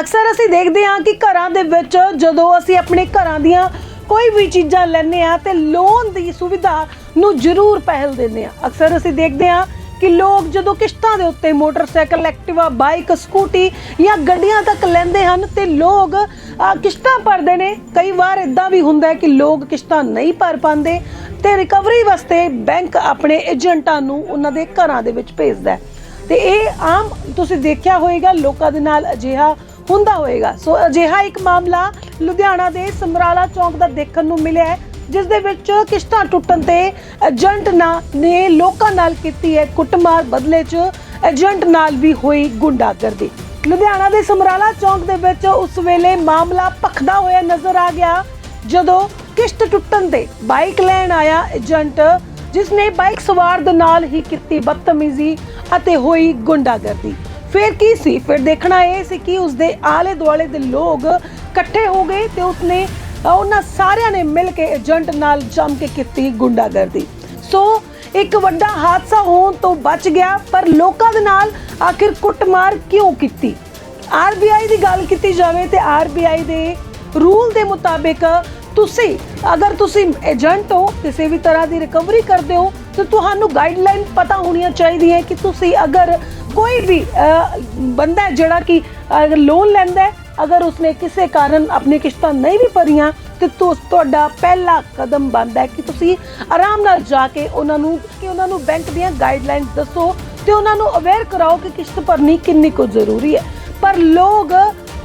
ਅਕਸਰ ਅਸੀਂ ਦੇਖਦੇ ਹਾਂ ਕਿ ਘਰਾਂ ਦੇ ਵਿੱਚ ਜਦੋਂ ਅਸੀਂ ਆਪਣੇ ਘਰਾਂ ਦੀਆਂ ਕੋਈ ਵੀ ਚੀਜ਼ਾਂ ਲੈਂਦੇ ਆ ਤੇ ਲੋਨ ਦੀ ਸੁਵਿਧਾ ਨੂੰ ਜ਼ਰੂਰ ਪਹਿਲ ਦਿੰਦੇ ਆ ਅਕਸਰ ਅਸੀਂ ਦੇਖਦੇ ਹਾਂ ਕਿ ਲੋਕ ਜਦੋਂ ਕਿਸ਼ਤਾਂ ਦੇ ਉੱਤੇ ਮੋਟਰਸਾਈਕਲ, ਐਕਟਿਵਾ, ਬਾਈਕ, ਸਕੂਟੀ ਜਾਂ ਗੱਡੀਆਂ ਤੱਕ ਲੈਂਦੇ ਹਨ ਤੇ ਲੋਕ ਕਿਸ਼ਤਾਂ ਭਰਦੇ ਨੇ। ਕਈ ਵਾਰ ਇਦਾਂ ਵੀ ਹੁੰਦਾ ਹੈ ਕਿ ਲੋਕ ਕਿਸ਼ਤਾਂ ਨਹੀਂ ਭਰ ਪਾਉਂਦੇ ਤੇ ਰਿਕਵਰੀ ਵਾਸਤੇ ਬੈਂਕ ਆਪਣੇ ਏਜੰਟਾਂ ਨੂੰ ਉਹਨਾਂ ਦੇ ਘਰਾਂ ਦੇ ਵਿੱਚ ਭੇਜਦਾ ਹੈ। ਤੇ ਇਹ ਆਮ ਤੁਸੀਂ ਦੇਖਿਆ ਹੋਵੇਗਾ ਲੋਕਾਂ ਦੇ ਨਾਲ ਅਜਿਹਾ ਹੁੰਦਾ ਹੋਵੇਗਾ। ਸੋ ਅਜਿਹਾ ਇੱਕ ਮਾਮਲਾ ਲੁਧਿਆਣਾ ਦੇ ਸਮਰਾਲਾ ਚੌਂਕ ਦਾ ਦੇਖਣ ਨੂੰ ਮਿਲਿਆ ਹੈ, ਜਿਸ ਦੇ ਵਿੱਚ ਕਿਸ਼ਤਾਂ ਟੁੱਟਣ ਤੇ ਏਜੰਟ ਨੇ ਲੋਕਾਂ ਨਾਲ ਕੀਤੀ ਹੈ ਕੁੱਟਮਾਰ, ਬਦਲੇ 'ਚ ਏਜੰਟ ਨਾਲ ਵੀ ਹੋਈ ਗੁੰਡਾਗਰਦੀ। ਲੁਧਿਆਣਾ ਦੇ ਸਮਰਾਲਾ ਚੌਂਕ ਦੇ ਵਿੱਚ ਉਸ ਵੇਲੇ ਮਾਮਲਾ ਭਖਦਾ ਹੋਇਆ ਨਜ਼ਰ ਆ ਗਿਆ, ਜਦੋਂ ਕਿਸ਼ਤ ਟੁੱਟਣ ਤੇ ਬਾਈਕ ਲੈਣ ਆਇਆ ਏਜੰਟ, ਜਿਸ ਨੇ ਬਾਈਕ ਸਵਾਰ ਦੇ ਨਾਲ ਹੀ ਕੀਤੀ ਬਦਤਮੀਜ਼ੀ ਅਤੇ ਹੋਈ ਗੁੰਡਾਗਰਦੀ। ਫਿਰ ਕੀ ਸੀ? ਫਿਰ ਦੇਖਣਾ ਇਹ ਸੀ ਕਿ ਉਸਦੇ ਆਲੇ ਦੁਆਲੇ ਦੇ ਲੋਕ ਇਕੱਠੇ ਹੋ ਗਏ ਤੇ ਉਸਨੇ ਉਹਨਾਂ ਸਾਰਿਆਂ ਨੇ ਮਿਲ ਕੇ ਏਜੰਟ ਨਾਲ ਜੰਮ ਕੇ ਕੀਤੀ ਗੁੰਡਾਗਰਦੀ। ਸੋ, ਇੱਕ ਵੱਡਾ ਹਾਦਸਾ ਹੋਣ ਤੋਂ ਬਚ ਗਿਆ, ਪਰ ਲੋਕਾਂ ਦੇ ਨਾਲ ਆਖਿਰ ਕੁੱਟਮਾਰ ਕਿਉਂ ਕੀਤੀ? ਆਰਬੀਆਈ ਦੀ ਗੱਲ ਕੀਤੀ ਜਾਵੇ ਤੇ ਆਰਬੀਆਈ ਦੇ ਰੂਲ ਦੇ ਮੁਤਾਬਿਕ ਤੁਸੀਂ, ਅਗਰ ਤੁਸੀਂ ਏਜੰਟ ਹੋ ਕਿਸੇ ਵੀ ਤਰ੍ਹਾਂ ਦੀ ਰਿਕਵਰੀ ਕਰਦੇ ਹੋ, ਤੇ ਤੁਹਾਨੂੰ ਗਾਈਡਲਾਈਨ ਪਤਾ ਹੋਣੀਆਂ ਚਾਹੀਦੀਆਂ ਕਿ ਤੁਸੀਂ ਅਗਰ ਕੋਈ ਵੀ ਬੰਦਾ ਜਿਹੜਾ ਕਿ ਲੋਨ ਲੈਂਦਾ ਹੈ, ਅਗਰ ਉਸਨੇ ਕਿਸੇ ਕਾਰਨ ਆਪਣੀ ਕਿਸ਼ਤਾਂ ਨਹੀਂ ਵੀ ਭਰੀਆਂ, ਤੇ ਤੁਹਾਡਾ ਪਹਿਲਾ ਕਦਮ ਬਣਦਾ ਹੈ ਕਿ ਤੁਸੀਂ ਆਰਾਮ ਨਾਲ ਜਾ ਕੇ ਉਹਨਾਂ ਨੂੰ, ਕਿ ਉਹਨਾਂ ਨੂੰ ਬੈਂਕ ਦੀਆਂ ਗਾਈਡਲਾਈਨਸ ਦੱਸੋ ਤੇ ਉਹਨਾਂ ਨੂੰ ਅਵੇਅਰ ਕਰਾਓ ਕਿ ਕਿਸ਼ਤ ਭਰਨੀ ਕਿੰਨੀ ਕੁ ਜ਼ਰੂਰੀ ਹੈ। ਪਰ ਲੋਕ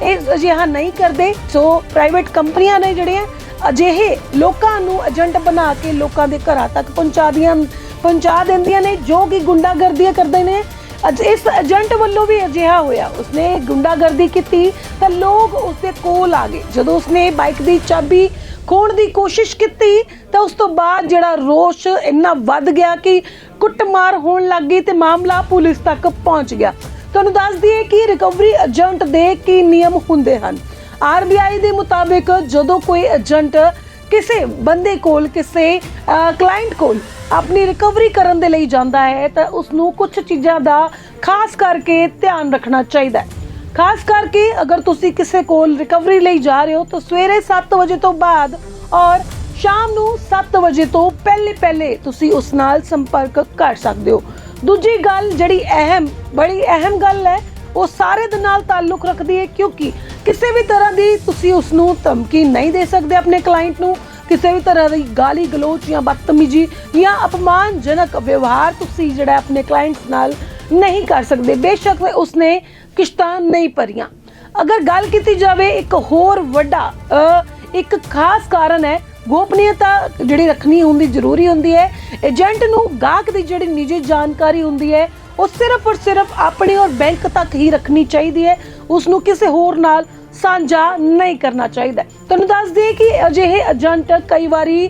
ਇਹ ਅਜਿਹਾ ਨਹੀਂ ਕਰਦੇ ਸੋ ਪ੍ਰਾਈਵੇਟ ਕੰਪਨੀਆਂ ਨੇ ਜਿਹੜੀਆਂ ਅਜਿਹੇ ਲੋਕਾਂ ਨੂੰ ਏਜੰਟ ਬਣਾ ਕੇ ਲੋਕਾਂ ਦੇ ਘਰਾਂ ਤੱਕ ਪਹੁੰਚਾ ਦੀਆਂ, ਪਹੁੰਚਾ ਦਿੰਦੀਆਂ ਨੇ, ਜੋ ਕਿ ਗੁੰਡਾਗਰਦੀਆਂ ਕਰਦੇ ਨੇ। ਅੱਜ ਇਸ ਏਜੰਟ ਵੱਲੋਂ ਵੀ ਅਜਿਹਾ ਹੋਇਆ। ਉਸਨੇ ਗੁੰਡਾਗਰਦੀ ਕੀਤੀ ਤਾਂ ਲੋਕ ਉਸਦੇ ਕੋਲ ਆ ਗਏ। ਜਦੋਂ ਉਸਨੇ ਬਾਈਕ ਦੀ ਚਾਬੀ ਖੋਣ ਦੀ ਕੋਸ਼ਿਸ਼ ਕੀਤੀ ਤਾਂ ਉਸ ਤੋਂ ਬਾਅਦ ਜਿਹੜਾ ਰੋਸ਼ ਇੰਨਾ ਵੱਧ ਗਿਆ ਕਿ ਕੁੱਟਮਾਰ ਹੋਣ ਲੱਗ ਗਈ ਤੇ ਮਾਮਲਾ ਪੁਲਿਸ ਤੱਕ ਪਹੁੰਚ ਗਿਆ। ਤੁਹਾਨੂੰ ਦੱਸ ਦਈਏ ਕਿ ਰਿਕਵਰੀ ਏਜੰਟ ਦੇ ਕੀ ਨਿਯਮ ਹੁੰਦੇ ਹਨ। ਆਰਬੀਆਈ ਦੇ ਮੁਤਾਬਿਕ ਜਦੋਂ ਕੋਈ ਏਜੰਟ ਕਿਸੇ ਬੰਦੇ ਕੋਲ, ਕਿਸੇ ਕਲਾਇੰਟ ਕੋਲ ਆਪਣੀ ਰਿਕਵਰੀ ਕਰਨ ਦੇ ਲਈ ਜਾਂਦਾ ਹੈ, ਤਾਂ ਉਸ ਨੂੰ ਕੁਝ ਚੀਜ਼ਾਂ ਦਾ ਖਾਸ ਕਰਕੇ ਧਿਆਨ ਰੱਖਣਾ ਚਾਹੀਦਾ ਹੈ। ਖਾਸ ਕਰਕੇ ਅਗਰ ਤੁਸੀਂ ਕਿਸੇ ਕੋਲ ਰਿਕਵਰੀ ਲਈ ਜਾ ਰਹੇ ਹੋ, ਤਾਂ ਸਵੇਰੇ 7 ਵਜੇ ਤੋਂ ਬਾਅਦ ਔਰ ਸ਼ਾਮ ਨੂੰ 7 ਵਜੇ ਤੋਂ ਪਹਿਲੇ ਪਹਿਲੇ ਤੁਸੀਂ ਉਸ ਨਾਲ ਸੰਪਰਕ ਕਰ ਸਕਦੇ ਹੋ। ਦੂਜੀ ਗੱਲ ਜਿਹੜੀ ਅਹਿਮ, ਬੜੀ ਅਹਿਮ ਗੱਲ ਹੈ, ਉਹ ਸਾਰੇ ਦੇ ਨਾਲ ਤਾਲੁਕ ਰੱਖਦੀ ਹੈ, ਕਿਉਂਕਿ ਕਿਸੇ ਵੀ ਤਰ੍ਹਾਂ ਦੀ ਤੁਸੀਂ ਉਸ ਨੂੰ ਧਮਕੀ ਨਹੀਂ ਦੇ ਸਕਦੇ ਆਪਣੇ ਕਲਾਇੰਟ ਨੂੰ। ਕਿਸੇ ਵੀ ਤਰ੍ਹਾਂ ਦੀ ਗਾਲੀ ਗਲੋਚ ਜਾਂ ਬਦਤਮੀਜੀ ਜਾਂ ਅਪਮਾਨਜਨਕ ਵਿਵਹਾਰ ਤੁਸੀਂ ਜਿਹੜਾ ਆਪਣੇ ਕਲਾਇੰਟਸ ਨਾਲ ਨਹੀਂ ਕਰ ਸਕਦੇ। ਬੇਸ਼ੱਕ ਉਸਨੇ ਕਿਸ਼ਤਾਂ ਨਹੀਂ ਭਰੀਆਂ। ਅਗਰ ਗੱਲ ਕੀਤੀ ਜਾਵੇ ਇੱਕ ਹੋਰ ਵੱਡਾ ਇੱਕ ਖਾਸ ਕਾਰਨ ਹੈ, ਗੋਪਨੀਯਤਾ ਜਿਹੜੀ ਰੱਖਣੀ ਹੁੰਦੀ ਜ਼ਰੂਰੀ ਹੁੰਦੀ ਹੈ। ਏਜੰਟ ਨੂੰ ਗਾਹਕ ਦੀ ਜਿਹੜੀ ਨਿੱਜੀ ਜਾਣਕਾਰੀ ਹੁੰਦੀ ਹੈ, ਉਹ ਸਿਰਫ ਔਰ ਸਿਰਫ ਆਪਣੇ ਔਰ ਬੈਂਕ ਤੱਕ ਹੀ ਰੱਖਣੀ ਚਾਹੀਦੀ ਹੈ। ਉਸ ਨੂੰ ਕਿਸੇ ਹੋਰ ਨਾਲ ਸਾਂਝਾ ਨਹੀਂ ਕਰਨਾ ਚਾਹੀਦਾ। ਤੁਹਾਨੂੰ ਦੱਸ ਦਈਏ ਕਿ ਅਜਿਹੇ ਏਜੰਟ ਕਈ ਵਾਰੀ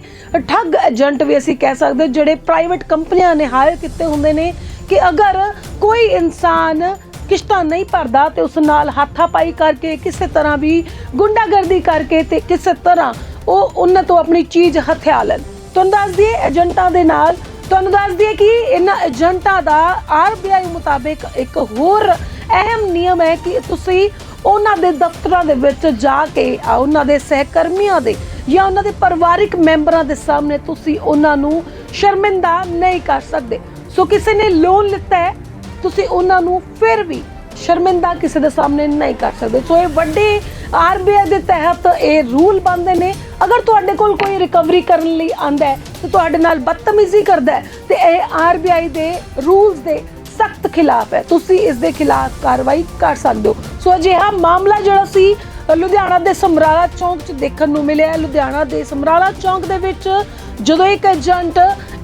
ਠੱਗ ਏਜੰਟ ਵੀ ਅਸੀਂ ਕਹਿ ਸਕਦੇ ਜਿਹੜੇ ਪ੍ਰਾਈਵੇਟ ਕੰਪਨੀਆਂ ਨੇ ਹਾਇਰ ਕੀਤੇ ਹੁੰਦੇ ਨੇ ਕਿ ਅਗਰ ਕੋਈ ਇਨਸਾਨ ਕਿਸ਼ਤਾਂ ਨਹੀਂ ਭਰਦਾ ਤੇ ਉਸ ਨਾਲ ਹਾਥਾਪਾਈ ਕਰਕੇ ਕਿਸੇ ਤਰ੍ਹਾਂ ਵੀ ਗੁੰਡਾਗਰਦੀ ਕਰਕੇ ਤੇ ਕਿਸੇ ਤਰ੍ਹਾਂ ਉਹ ਉਹਨਾਂ ਤੋਂ ਆਪਣੀ ਚੀਜ਼ ਹਥਿਆ ਲੈਣ। ਤੁਹਾਨੂੰ ਦੱਸ ਦਈਏ ਏਜੰਟਾਂ ਦੇ ਨਾਲ, ਤੁਹਾਨੂੰ ਦੱਸ ਦਈਏ ਕਿ ਇਹਨਾਂ ਏਜੰਟਾਂ ਦਾ ਆਰਬੀਆਈ ਮੁਤਾਬਿਕ ਇੱਕ ਹੋਰ ਅਹਿਮ ਨਿਯਮ ਹੈ ਕਿ ਤੁਸੀਂ ਉਹਨਾਂ ਦੇ ਦਫ਼ਤਰਾਂ ਦੇ ਵਿੱਚ ਜਾ ਕੇ ਉਹਨਾਂ ਦੇ ਸਹਿਕਰਮੀਆਂ ਦੇ ਜਾਂ ਉਹਨਾਂ ਦੇ ਪਰਿਵਾਰਿਕ ਮੈਂਬਰਾਂ ਦੇ ਸਾਹਮਣੇ ਤੁਸੀਂ ਉਹਨਾਂ ਨੂੰ ਸ਼ਰਮਿੰਦਾ ਨਹੀਂ ਕਰ ਸਕਦੇ। ਸੋ ਕਿਸੇ ਨੇ ਲੋਨ ਲਿੱਤਾ ਹੈ, ਤੁਸੀਂ ਉਹਨਾਂ ਨੂੰ ਫਿਰ ਵੀ ਸ਼ਰਮਿੰਦਾ ਕਿਸੇ ਦੇ ਸਾਹਮਣੇ ਨਹੀਂ ਕਰ ਸਕਦੇ। ਸੋ ਇਹ ਵੱਡੇ ਆਰਬੀਆਈ ਦੇ ਤਹਿਤ ਇਹ ਰੂਲ ਬੰਦੇ ਨੇ। ਅਗਰ ਤੁਹਾਡੇ ਕੋਲ ਕੋਈ ਰਿਕਵਰੀ ਕਰਨ ਲਈ ਆਂਦਾ ਹੈ, ਤੇ ਤੁਹਾਡੇ ਨਾਲ ਬਦਤਮੀਜ਼ੀ ਕਰਦਾ ਹੈ, ਤੇ ਇਹ ਆਰਬੀਆਈ ਦੇ ਰੂਲਸ ਦੇ ਖਿਲਾਫ ਹੈ। ਤੁਸੀਂ ਇਸ ਦੇ ਖਿਲਾਫ ਕਾਰਵਾਈ ਕਰ ਸਕਦੇ ਹੋ। ਸੋ ਅਜਿਹਾ ਮਾਮਲਾ ਜਿਹੜਾ ਸੀ, ਲੁਧਿਆਣਾ ਦੇ ਸਮਰਾਲਾ ਚੌਂਕ 'ਚ ਦੇਖਣ ਨੂੰ ਮਿਲਿਆ ਲੁਧਿਆਣਾ ਦੇ ਸਮਰਾਲਾ ਚੌਂਕ ਦੇ ਵਿੱਚ ਜਦੋਂ ਇੱਕ ਏਜੰਟ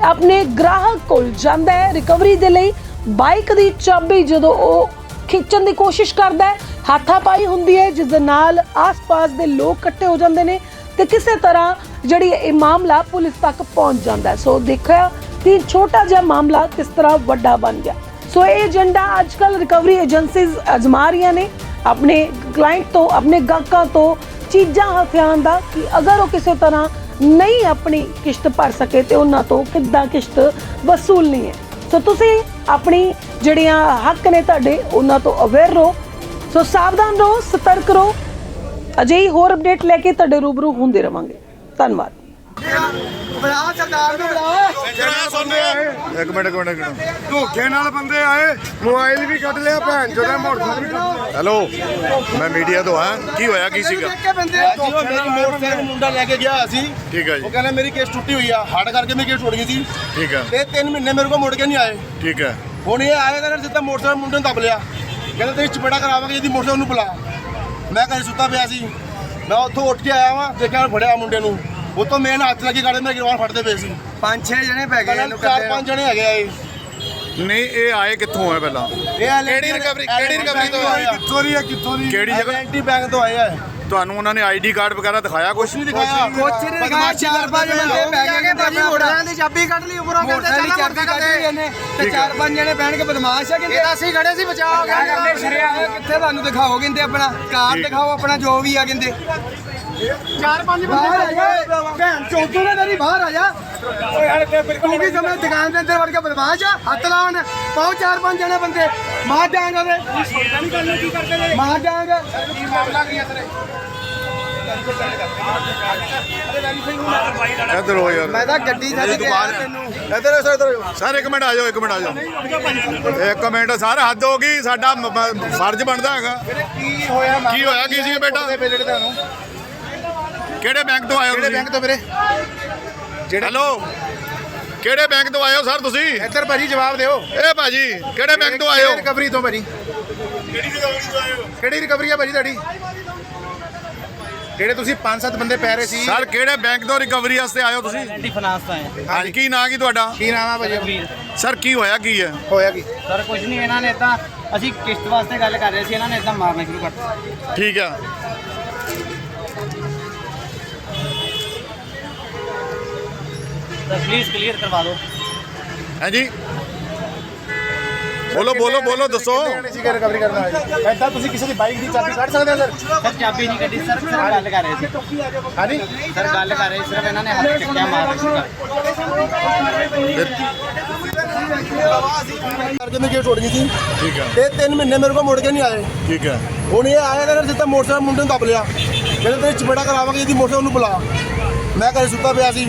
ਆਪਣੇ ਗ੍ਰਾਹਕ ਕੋਲ ਜਾਂਦਾ ਹੈ ਰਿਕਵਰੀ ਦੇ ਲਈ, ਬਾਈਕ ਦੀ ਚਾਬੀ ਜਦੋਂ ਉਹ ਖਿੱਚਣ ਦੀ ਕੋਸ਼ਿਸ਼ ਕਰਦਾ ਹੈ ਹਾਥਾਪਾਈ ਹੁੰਦੀ ਹੈ, ਜਿਸ ਦੇ ਨਾਲ ਆਸ-ਪਾਸ ਦੇ ਲੋਕ ਇਕੱਠੇ ਹੋ ਜਾਂਦੇ ਨੇ ਤੇ ਕਿਸੇ ਤਰ੍ਹਾਂ ਜਿਹੜੀ ਇਹ ਮਾਮਲਾ ਪੁਲਿਸ ਤੱਕ ਪਹੁੰਚ ਜਾਂਦਾ ਸੋ ਦੇਖਿਆ, ਕਿ ਛੋਟਾ ਜਿਹਾ ਮਾਮਲਾ ਕਿਸ ਤਰ੍ਹਾਂ ਵੱਡਾ ਬਣ ਗਿਆ। ਸੋ ਇਹ ਏਜੰਡਾ ਅੱਜਕੱਲ ਰਿਕਵਰੀ ਏਜੰਸੀਜ਼ ਅਜ਼ਮਾ ਰਹੀਆਂ ਨੇ। ਆਪਣੇ ਕਲਾਇੰਟ ਤੋਂ, ਆਪਣੇ ਗਾਹਕਾਂ ਤੋਂ ਚੀਜ਼ਾਂ ਹਥਿਆਨ ਦਾ ਕਿ ਅਗਰ ਉਹ ਕਿਸੇ ਤਰ੍ਹਾਂ ਨਹੀਂ ਆਪਣੀ ਕਿਸ਼ਤ ਭਰ ਸਕੇ ਤੇ ਉਹਨਾਂ ਤੋਂ ਕਿੱਦਾਂ ਕਿਸ਼ਤ ਵਸੂਲਣੀ ਹੈ। ਸੋ ਤੁਸੀਂ ਆਪਣੀ ਜਿਹੜੀਆਂ ਹੱਕ ਨੇ ਤੁਹਾਡੇ, ਉਹਨਾਂ ਤੋਂ ਅਵੇਅਰ ਰਹੋ। ਸੋ ਸਾਵਧਾਨ ਰਹੋ, ਸਤਰਕ ਰਹੋ। ਅਜਿਹੀ ਹੋਰ ਅਪਡੇਟ ਲੈ ਕੇ ਤੁਹਾਡੇ ਰੂਬਰੂ ਹੁੰਦੇ ਰਵਾਂਗੇ। ਧੰਨਵਾਦ। ਬੁਲਾ ਸਰਦਾਰ ਨੂੰ ਬੁਲਾ ਇੱਕ ਮਿੰਟ ਇੱਕ ਮਿੰਟ ਇੱਕ ਮਿੰਟ। ਧੋਖੇ ਨਾਲ ਬੰਦੇ ਆਏ ਮੋਬਾਈਲ ਵੀ ਕੱਢ ਲਿਆ ਭੈਣ ਚੋਦਾ ਮੋਟਰਸਾਈਕਲ ਵੀ ਕੱਢ ਲਿਆ। ਹੈਲੋ ਮੈਂ ਮੀਡੀਆ ਤੋਂ ਆ ਕੀ ਹੋਇਆ ਕੀ ਸੀਗਾ? ਕੇ ਬੰਦੇ ਜੀ ਉਹ ਮੇਰੀ ਮੋਟਰਸਾਈਕਲ ਮੁੰਡਾ ਲੈ ਕੇ ਗਿਆ ਸੀ। ਠੀਕ ਹੈ ਉਹ ਜੀ ਕਹਿੰਦਾ ਮੇਰੀ ਕੇਸ ਟੁੱਟੀ ਹੋਈ ਆ। ਹੜ ਕਰਕੇ ਮੇਰੀ ਕੇਸ ਟੁੱਟ ਗਈ ਸੀ। ਠੀਕ ਹੈ। ਤੇ 3 ਮਹੀਨੇ ਮੇਰੇ ਕੋਲ ਮੁੜ ਕੇ ਨਹੀਂ ਆਏ। ਠੀਕ ਹੈ। ਹੁਣ ਇਹ ਆਏ ਕਹਿੰਦਾ ਸਿੱਧਾ ਮੋਟਰਸਾਈਕਲ ਮੁੰਡੇ ਨੂੰ ਦੱਬ ਲਿਆ। ਕਹਿੰਦਾ ਤੇਰੀ ਚਪੇੜਾ ਕਰਾਵਾਂਗੇ ਇਹਦੀ ਮੋਟਰਸਾਈਕਲ ਨੂੰ ਬੁਲਾ। ਮੈਂ ਘਰੇ ਸੁੱਤਾ ਪਿਆ ਸੀ। ਮੈਂ ਉੱਥੋਂ ਉੱਠ ਕੇ ਆਇਆ ਵਾਂ ਦੇਖਿਆ ਫੜਿਆ ਮੁੰਡੇ ਨੂੰ। ਉਹ ਤੋਂ ਮੇਨ ਹੱਥ ਲੱਗੀ ਗਾੜੇ ਮੇਰੇ ਗਰਵਾਨ ਫੜਦੇ ਪਏ ਸੀ। ਪੰਜ ਛੇ ਜਣੇ ਪੈ ਗਏ ਇਹਨੂੰ ਚਾਰ ਪੰਜ ਜਣੇ ਹੈਗੇ ਆ ਇਹ। ਨਹੀਂ ਇਹ ਆਏ ਕਿੱਥੋਂ ਆ ਪਹਿਲਾਂ? ਇਹ ਕਿਹੜੀ ਰਿਕਵਰੀ ਕਿਹੜੀ ਰਿਕਵਰੀ ਤੋਂ ਆਏ ਆ? ਕਿੱਥੋਂ ਦੀ ਆ ਕਿੱਥੋਂ ਦੀ? ਕਿਹੜੀ ਜਗ੍ਹਾ? ਐਂਟੀ ਬੈਂਕ ਤੋਂ ਆਏ ਆ। ਤੁਹਾਨੂੰ ਉਹਨਾਂ ਨੇ ਆਈਡੀ ਕਾਰਡ ਵਗੈਰਾ ਦਿਖਾਇਆ ਕੁਛ? ਨਹੀਂ ਦਿਖਾਇਆ। ਕੁਛ ਨੇ ਦਿਖਾਇਆ ਚਾਰ ਪੰਜ ਬੰਦੇ ਪੈ ਗਏ ਭਾਜੀ ਮੋਟਰਾਂ ਦੀ ਚਾਬੀ ਕੱਢ ਲਈ ਉੱਪਰੋਂ ਕਹਿੰਦੇ ਚੱਲ ਚਾਬੀ ਕੱਢ ਲਈ ਇਹਨੇ। ਤੇ ਚਾਰ ਪੰਜ ਜਣੇ ਬਹਿਣ ਕੇ ਬਦਮਾਸ਼ ਆ ਕਹਿੰਦੇ ਅਸੀਂ ਖੜੇ ਸੀ ਹੋ ਗਿਆ। ਕਰਦੇ ਸ਼ਰਿਆ ਕਿੱਥੇ ਤੁਹਾਨੂੰ ਦਿਖਾਓ ਕਹਿੰਦੇ ਆਪਣਾ? ਕਾਰਡ ਦਿਖਾਓ ਆਪਣਾ ਜੋ ਵੀ ਆ ਕਹਿੰਦੇ ਚਾਰ ਪੰਜ ਬੰਦੇ ਆ ਗਏ। ਭੈਣ ਚੌਥੂ ਨੇ ਤੇਰੀ ਬਾਹਰ ਆ ਜਾ। ਤੇ ਬਿਲਕੁਲ ਵੀ ਸਮਝ ਦੁਕਾਨ ਦੇ ਅੰਦਰ ਵੜ ਕੇ ਬਦਮਾਸ਼ ਆ। ਹੱਥ ਲਾਉਣ। ਪਾਓ ਚਾਰ ਪੰਜ ਜਣੇ ਬੰਦੇ। ਮਾਰ ਜਾਾਂਗੇ ਉਹਦੇ। ਮਾਰ ਜਾਾਂਗੇ ਇੱਧਰ ਹੋ ਯਾਰ। ਮੈਂ ਤਾਂ ਗੱਡੀ ਛੱਡ ਕੇ ਆਇਆ ਤੈਨੂੰ। ਇੱਧਰ ਸਰ ਇੱਧਰ ਸਰ ਇੱਕ ਮਿੰਟ ਆ ਜਾਓ ਇੱਕ ਮਿੰਟ ਆ ਜਾਓ। ਇੱਕ ਮਿੰਟ ਸਰ ਹੱਦ ਹੋ ਗਈ। ਸਾਡਾ ਫਰਜ਼ ਬਣਦਾ ਹੈਗਾ। ਕੀ ਹੋਇਆ? ਕੀ ਹੋਇਆ? ਕੀ ਸੀ ਬੇਟਾ? ਬੇਟੇ ਤੁਹਾਨੂੰ ਕਿਹੜੇ ਬੈਂਕ ਤੋਂ ਆਏ ਹੋ ਕਿਹੜੇ ਤੁਸੀਂ? ਬੈਂਕ ਤੋਂ ਵੀਰੇ? ਹੈਲੋ? ਕਿਹੜੇ ਬੈਂਕ ਤੋਂ ਆਏ ਹੋ ਸਰ ਤੁਸੀਂ? ਇੱਧਰ ਭਾਜੀ ਜਵਾਬ ਦਿਓ। ਇਹ ਭਾਜੀ ਕਿਹੜੇ ਬੈਂਕ ਤੋਂ ਆਏ ਹੋ? ਰਿਕਵਰੀ ਤੋਂ ਭਾਜੀ? ਕਿਹੜੀ ਰਿਕਵਰੀ ਤੋਂ ਆਏ ਹੋ? ਕਿਹੜੀ ਰਿਕਵਰੀ ਆ ਭਾਜੀ ਤੁਹਾਡੀ? ਜਿਹੜੇ ਤੁਸੀਂ ਪੰਜ ਸੱਤ ਬੰਦੇ ਪੈ ਰਹੇ ਸੀ। ਸਰ ਕਿਹੜੇ ਬੈਂਕ ਤੋਂ ਰਿਕਵਰੀ ਵਾਸਤੇ ਆਏ ਹੋ ਤੁਸੀਂ? ਐਂਟੀ ਫਾਈਨਾਂਸ ਤੋਂ ਆਏ ਹਾਂਜੀ। ਕੀ ਨਾਂ ਕੀ ਤੁਹਾਡਾ? ਕੀ ਨਾਮ ਆ ਭਾਜੀ? ਸਰ ਕੀ ਹੋਇਆ ਕੀ ਹੈ? ਹੋਇਆ ਕੀ? ਸਰ ਕੁਝ ਨਹੀਂ ਇਹਨਾਂ ਨੇ ਤਾਂ ਅਸੀਂ ਕਿਸ਼ਤ ਵਾਸਤੇ ਗੱਲ ਕਰ ਰਹੇ ਸੀ ਇਹਨਾਂ ਨੇ ਇਦਾਂ ਮਾਰਨਾ ਸ਼ੁਰੂ ਕਰਤਾ। ਠੀਕ ਹੈ ਤਾਂ ਪਲੀਜ਼ ਕਲੀਅਰ ਕਰਵਾ ਦਿਓ। ਹਾਂਜੀ। ਬੋਲੋ ਬੋਲੋ ਬੋਲੋ ਦੱਸੋ। ਸੀ ਕਿ ਰਿਕਵਰੀ ਕਰਨਾ ਹੈ ਐਦਾਂ ਤੁਸੀਂ ਕਿਸੇ ਦੀ ਬਾਈਕ ਦੀ ਚਾਬੀ ਕੱਢ ਸਕਦੇ ਹੋ ਸਰ ਸਰ ਚਾਬੀ ਨਹੀਂ ਕੱਢੀ ਸਰ ਸਿਰਫ ਗੱਲ ਕਰ ਰਹੇ ਸੀ। ਹਾਂਜੀ। ਸਰ ਗੱਲ ਕਰ ਰਹੇ ਸਿਰਫ ਇਹਨਾਂ ਨੇ ਹੱਥ ਚੱਕਿਆ ਮਾਰਨਾ ਸ਼ੁਰੂ ਕਰਤਾ ਕਰਕੇ ਮੇਰੀ ਕੇਸ ਟੁੱਟ ਗਈ ਸੀ? ਠੀਕ ਹੈ ਤੇ 3 ਮਹੀਨੇ ਮੇਰੇ ਕੋਲ ਮੁੜ ਕੇ ਨਹੀਂ ਆਏ। ਠੀਕ ਹੈ ਹੁਣ ਇਹ ਆਇਆ ਕਹਿੰਦਾ ਸਿੱਧਾ ਮੋਟਰਸਾਈਕਲ ਮੁੰਡੇ ਨੂੰ ਦੱਬ ਲਿਆ। ਕਹਿੰਦਾ ਤੇਰੀ ਚਪੇੜਾ ਕਰਾਵਾਂਗੇ ਇਹਦੀ ਮੋਟਰਸਾਈਕਲ ਨੂੰ ਬੁਲਾ। ਮੈਂ ਘਰੇ ਸੁੱਤਾ ਪਿਆ ਸੀ।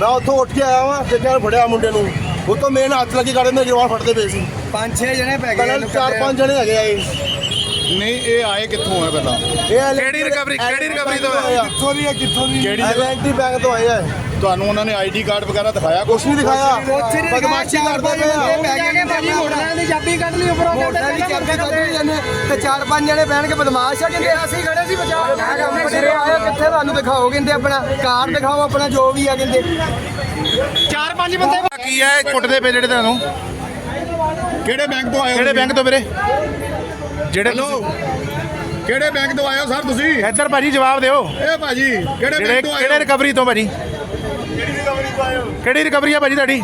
ਮੈਂ ਉੱਥੋਂ ਉੱਠ ਕੇ ਆਇਆ ਵਾਂ ਦੇਖਿਆ ਫੜਿਆ ਮੁੰਡੇ ਨੂੰ। ਉਹ ਤੋਂ ਮੇਨ ਹੱਥ ਲੱਗੀ ਗਾੜੇ ਮੇਰੇ ਗਰਵਾਨ ਫੜਦੇ ਪਏ ਸੀ। ਪੰਜ ਛੇ ਜਣੇ ਪੈ ਗਏ ਪਹਿਲਾਂ ਚਾਰ ਪੰਜ ਜਣੇ ਹੈਗੇ ਆ ਇਹ। ਨਹੀਂ ਇਹ ਆਏ ਕਿੱਥੋਂ ਆ ਪਹਿਲਾਂ? ਇਹ ਕਿਹੜੀ recovery- ਕਿਹੜੀ recovery ਤੋਂ ਆਏ? ਕਿੱਥੋਂ ਦੀ ਕਿੱਥੋਂ ਦੀ? ਕਿਹੜੀ ਐਂਟੀ ਬੈਂਕ ਤੋਂ ਆਏ ਆ ਤੁਹਾਨੂੰ ਉਹਨਾਂ ਨੇ ਆਈਡੀ ਕਾਰਡ ਵਗੈਰਾ ਦਿਖਾਇਆ? ਕੁਛ ਨਹੀਂ ਦਿਖਾਇਆ। ਬਦਮਾਸ਼ੀ ਕਰਦੇ ਪਏ ਮੋਟਰਾਂ ਦੀ ਚਾਬੀ ਕੱਢ ਲਈ ਉੱਪਰੋਂ ਮੋਟਰਾਂ ਦੀ ਚਾਬੀ ਕੱਢ ਲਈ। ਇਹਨੇ ਤੇ ਚਾਰ ਪੰਜ ਜਣੇ ਬਹਿਣ ਕੇ ਬਦਮਾਸ਼ ਆ ਕਹਿੰਦੇ ਅਸੀਂ ਖੜੇ ਸੀ ਕਰਦੇ ਸ਼ਰਿਆ ਕਿੱਥੇ ਤੁਹਾਨੂੰ ਦਿਖਾਓ ਕਹਿੰਦੇ ਆਪਣਾ ਕਾਰਡ ਦਿਖਾਓ ਆਪਣਾ ਜੋ ਵੀ ਆ ਕਹਿੰਦੇ। ਚਾਰ ਪੰਜ ਬੰਦੇ ਕੀ ਹੈ ਕੁੱਟਦੇ ਪਏ ਜਿਹੜੇ ਤੁਹਾਨੂੰ? ਕਿਹੜੇ ਬੈਂਕ ਤੋਂ ਆਏ ਹੋ ਕਿਹੜੇ? ਬੈਂਕ ਤੋਂ ਵੀਰੇ? ਜਿਹੜੇ ਹੈਲੋ? ਕਿਹੜੇ ਬੈਂਕ ਤੋਂ ਆਏ ਹੋ ਸਰ ਤੁਸੀਂ? ਇੱਧਰ ਭਾਜੀ ਜਵਾਬ ਦਿਓ। ਇਹ ਭਾਜੀ ਕਿਹੜੇ ਬੈਂਕ ਤੋਂ ਆਏ ਕਿਹੜੇ ਰਿਕਵਰੀ ਤੋਂ ਭਾਜੀ? ਕਿਹੜੀ ਰਿਕਵਰੀ ਆ ਭਾਜੀ ਤੁਹਾਡੀ?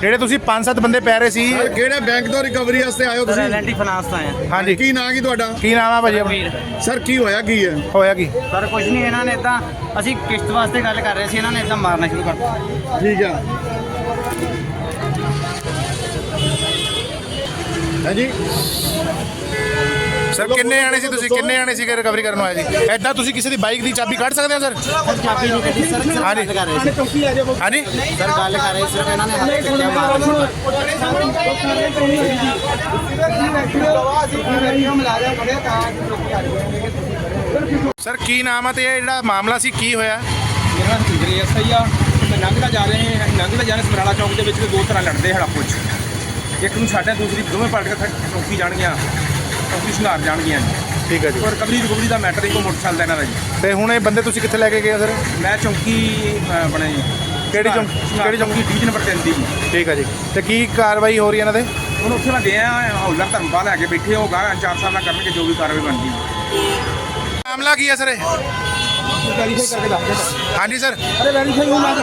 ਜਿਹੜੇ ਤੁਸੀਂ ਪੰਜ ਸੱਤ ਬੰਦੇ ਪੈ ਰਹੇ ਸੀ। ਸਰ ਕਿਹੜੇ ਬੈਂਕ ਤੋਂ ਰਿਕਵਰੀ ਵਾਸਤੇ ਸਰ ਤੁਸੀਂ ਐਂਟੀ ਫਾਈਨਾਂਸ ਤੋਂ ਆਏ ਹਾਂਜੀ। ਕੀ ਨਾਂ ਕੀ ਤੁਹਾਡਾ? ਕੀ ਨਾਮ ਆ ਭਾਜੀ ਸਰ ਕੀ ਹੋਇਆ ਕੀ ਹੈ? ਹੋਇਆ ਕੀ? ਸਰ ਕੁਝ ਨਹੀਂ ਇਹਨਾਂ ਨੇ ਤਾਂ ਅਸੀਂ ਕਿਸ਼ਤ ਵਾਸਤੇ ਗੱਲ ਕਰ ਰਹੇ ਸੀ ਇਹਨਾਂ ਨੇ ਇਦਾਂ ਮਾਰਨਾ ਸ਼ੁਰੂ ਕਰਤਾ ਠੀਕ ਹੈ ਹਾਂਜੀ ਸਰ ਕਿੰਨੇ ਆਣੇ ਸੀ ਤੁਸੀਂ? ਕਿੰਨੇ ਆਣੇ ਸੀ ਰਿਕਵਰੀ ਕਰਨ ਆਏ ਸੀ? ਐਦਾਂ ਤੁਸੀਂ ਕਿਸੇ ਦੀ ਬਾਈਕ ਦੀ ਚਾਬੀ ਕੱਢ ਸਕਦੇ ਹੋ ਸਰ? ਚਾਬੀ ਨਹੀਂ ਕੱਢੀ ਸਰ ਹਾਂਜੀ। ਕਰ ਰਹੇ ਸੀ। ਹਾਂਜੀ? ਸਰ ਗੱਲ ਕਰ ਰਹੇ ਸੀ, ਇਹਨਾਂ ਨੇ ਹੱਥ ਚੱਕਿਆ ਮਾਰਨਾ ਸ਼ੁਰੂ ਕੀ ਨਾਮ ਆ ਤੇ ਇਹ ਜਿਹੜਾ ਮਾਮਲਾ ਸੀ ਕੀ ਹੋਇਆ? ਮੇਰਾ ਨਾਮ ਸਿੰਦਰੀ ਐਸਆਈ ਆ। ਤੇ ਲੰਘਦਾ ਜਾ ਰਹੇ ਹਾਂ ਲੰਘਦਾ ਜਾ ਰਹੇ ਸਮਰਾਲਾ ਚੌਕ ਦੇ ਵਿੱਚ ਦੋ ਤਰ੍ਹਾਂ ਲੜਦੇ ਹੜਪ ਵਿੱਚ ਇੱਕ ਨੂੰ ਛੱਡਿਆ ਦੂਸਰੀ ਦੋਵੇਂ ਪਲਟ ਕੇ ਥੱਕ- ਚੌਕੀ ਜਾਣਗੀਆਂ। ਚੌਕੀ ਸ਼ਿੰਗਾਰ ਜਾਣਗੀਆਂ ਠੀਕ ਹੈ ਜੀ। ਔਰ ਰਿਕਵਰੀ ਰਿਕਵਰੀ ਦਾ ਮੈਟਰ ਇੱਕੋ ਮੋਟਰਸਾਈਕਲ ਦਾ ਇਹਨਾਂ ਦਾ ਜੀ। ਤੇ ਹੁਣ ਇਹ ਬੰਦੇ ਤੁਸੀਂ ਕਿੱਥੇ ਲੈ ਕੇ ਗਏ ਸਰ? ਮੈਂ ਚੌਕੀ ਅਹ, ਆਪਣੇ ਕਿਹੜੀ ਚੌਂਕ- ਕਿਹੜੀ ਚੌਂਕ? ਚੌਕੀ ਡਿਵੀਜ਼ਨ ਨੰਬਰ 3 ਦੀ ਠੀਕ ਹੈ ਜੀ। ਤੇ ਕੀ ਕਾਰਵਾਈ ਹੋ ਰਹੀ ਹੈ ਇਹਨਾਂ ਦੇ ਹੁਣ ਉੱਥੇ ਮੈਂ ਗਿਆ ਹੌਲਦਾਰ ਧਰਮਪਾਲ ਲੈ ਕੇ ਬੈਠੇ ਹੋ ਗਾਂ ਚਾਰ ਸਾਲ ਨਾਲ ਕਰਨਗੇ ਜੋ ਵੀ ਕਾਰਵਾਈ ਬਣਦੀ ਮਾਮਲਾ ਕੀ ਹੈ ਸਰ ਇਹ? ਵੈਰੀਫਾਈ ਕਰਕੇ ਦੱਸ ਦੇ ਹਾਂਜੀ ਸਰ। ਅਰੇ ਵੈਰੀਫਾਈ ਹੁਣ ਮੈਂ